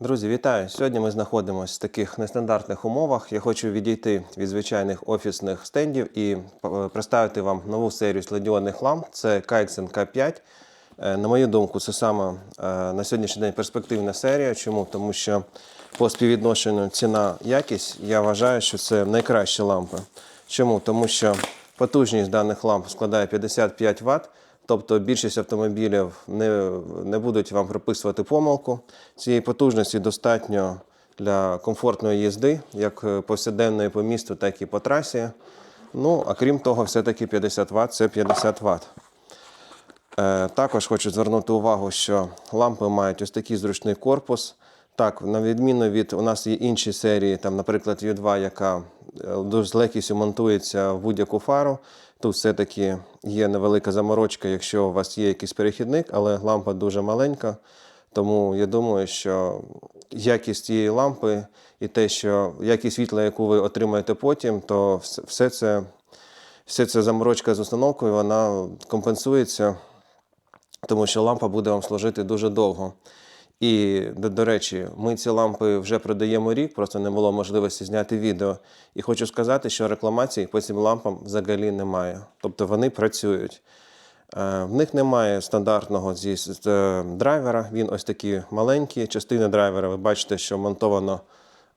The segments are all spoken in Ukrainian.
Друзі, вітаю! Сьогодні ми знаходимося в таких нестандартних умовах. Я хочу відійти від звичайних офісних стендів і е, представити вам нову серію сладіонних ламп. Це KXN K5. Е, На мою думку, це саме е, на сьогоднішній день перспективна серія. Чому? Тому що по співвідношенню ціна-якість я вважаю, що це найкращі лампи. Чому? Тому що потужність даних ламп складає 55 Вт. Тобто більшість автомобілів не, не будуть вам приписувати помилку. Цієї потужності достатньо для комфортної їзди, як е, повсякденної по місту, так і по трасі. Ну, а крім того, все-таки 50 Вт це 50 Вт. Е, також хочу звернути увагу, що лампи мають ось такий зручний корпус. Так, на відміну від у нас є інші серії, там, наприклад, U2, яка дуже з легкістю монтується в будь-яку фару. Тут все-таки є невелика заморочка, якщо у вас є якийсь перехідник, але лампа дуже маленька. Тому я думаю, що якість цієї лампи і те, що якість світла, яку ви отримаєте потім, то все- це, все це заморочка з установкою, вона компенсується тому що лампа буде вам служити дуже довго. І, до, до речі, ми ці лампи вже продаємо рік, просто не було можливості зняти відео. І хочу сказати, що рекламацій по цим лампам взагалі немає. Тобто вони працюють. Е, В них немає стандартного зі е, драйвера. Він ось такий маленький. Частина драйвера, ви бачите, що монтовано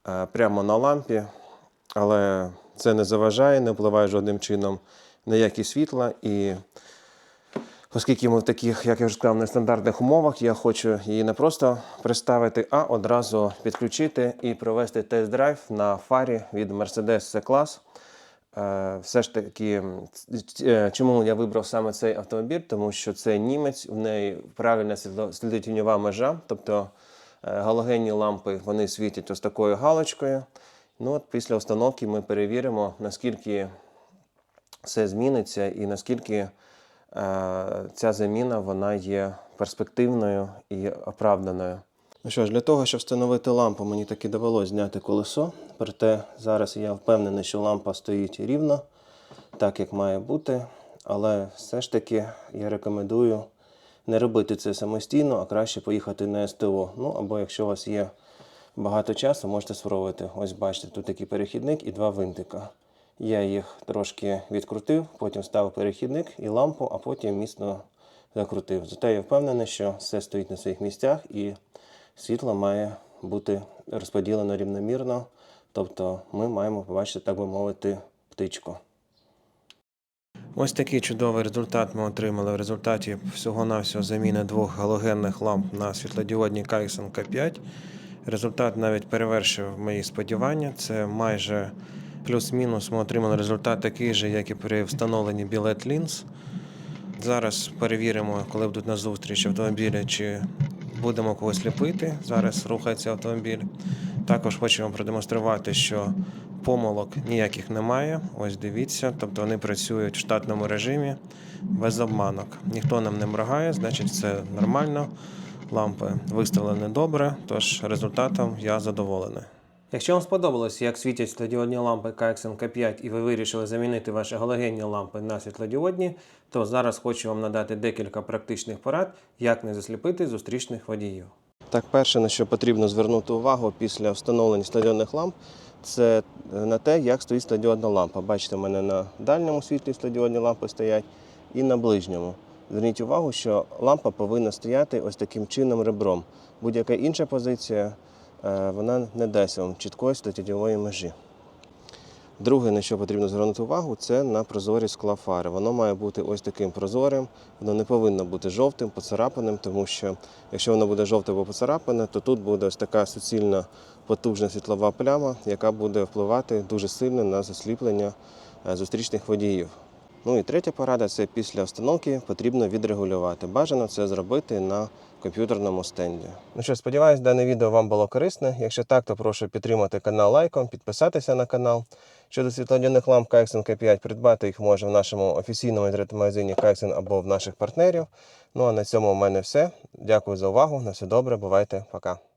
е, прямо на лампі, але це не заважає, не впливає жодним чином на якість світла. І Оскільки ми в таких, як я вже сказав, нестандартних умовах, я хочу її не просто представити, а одразу підключити і провести тест-драйв на фарі від Mercedes C-Class. Е, Все ж таки, е, чому я вибрав саме цей автомобіль? Тому що це німець, в неї правильна світло- світлотіньова межа, тобто е, галогенні лампи вони світять ось такою галочкою. Ну от після установки ми перевіримо, наскільки все зміниться і наскільки ця заміна вона є перспективною і оправданою. Ну що ж, для того, щоб встановити лампу, мені таки довелося зняти колесо. Проте зараз я впевнений, що лампа стоїть рівно, так як має бути. Але все ж таки я рекомендую не робити це самостійно, а краще поїхати на СТО. Ну або якщо у вас є багато часу, можете спробувати. Ось бачите, тут такий перехідник і два винтика. Я їх трошки відкрутив, потім ставив перехідник і лампу, а потім міцно закрутив. Зате я впевнений, що все стоїть на своїх місцях і світло має бути розподілено рівномірно. Тобто ми маємо побачити, так би мовити, птичку. Ось такий чудовий результат ми отримали в результаті всього-навсього заміни двох галогенних ламп на світлодіодні Kyson K5. Результат навіть перевершив мої сподівання. Це майже плюс-мінус. Ми отримали результат такий же, як і при встановленні білет лінз. Зараз перевіримо, коли будуть на зустріч автомобілі, чи будемо когось ліпити. Зараз рухається автомобіль. Також вам продемонструвати, що помилок ніяких немає. Ось дивіться, тобто вони працюють в штатному режимі без обманок. Ніхто нам не моргає, значить це нормально. Лампи виставлені добре, тож результатом я задоволений. Якщо вам сподобалось, як світять світлодіодні лампи KXN K5 і ви вирішили замінити ваші галогенні лампи на світлодіодні, то зараз хочу вам надати декілька практичних порад, як не засліпити зустрічних водіїв. Так, перше, на що потрібно звернути увагу після встановлення стадіонних ламп, це е, на те, як стоїть стадіодна лампа. Бачите, в мене на дальньому світлі стадіодні лампи стоять і на ближньому. Зверніть увагу, що лампа повинна стояти ось таким чином ребром. Будь-яка інша позиція вона не дасть вам чіткої стадіодної межі. Друге, на що потрібно звернути увагу, це на прозорість скла фари. Воно має бути ось таким прозорим, воно не повинно бути жовтим, поцарапаним, тому що якщо воно буде жовте або поцарапане, то тут буде ось така суцільна потужна світлова пляма, яка буде впливати дуже сильно на засліплення е, зустрічних водіїв. Ну і третя порада це після встановки потрібно відрегулювати. Бажано це зробити на комп'ютерному стенді. Ну що, сподіваюсь, дане відео вам було корисне. Якщо так, то прошу підтримати канал лайком, підписатися на канал. Щодо світлодіодних ламп Kyxen K5, придбати їх може в нашому офіційному інтернет-магазині Kyxen або в наших партнерів. Ну а на цьому у мене все. Дякую за увагу. На все добре, бувайте, пока.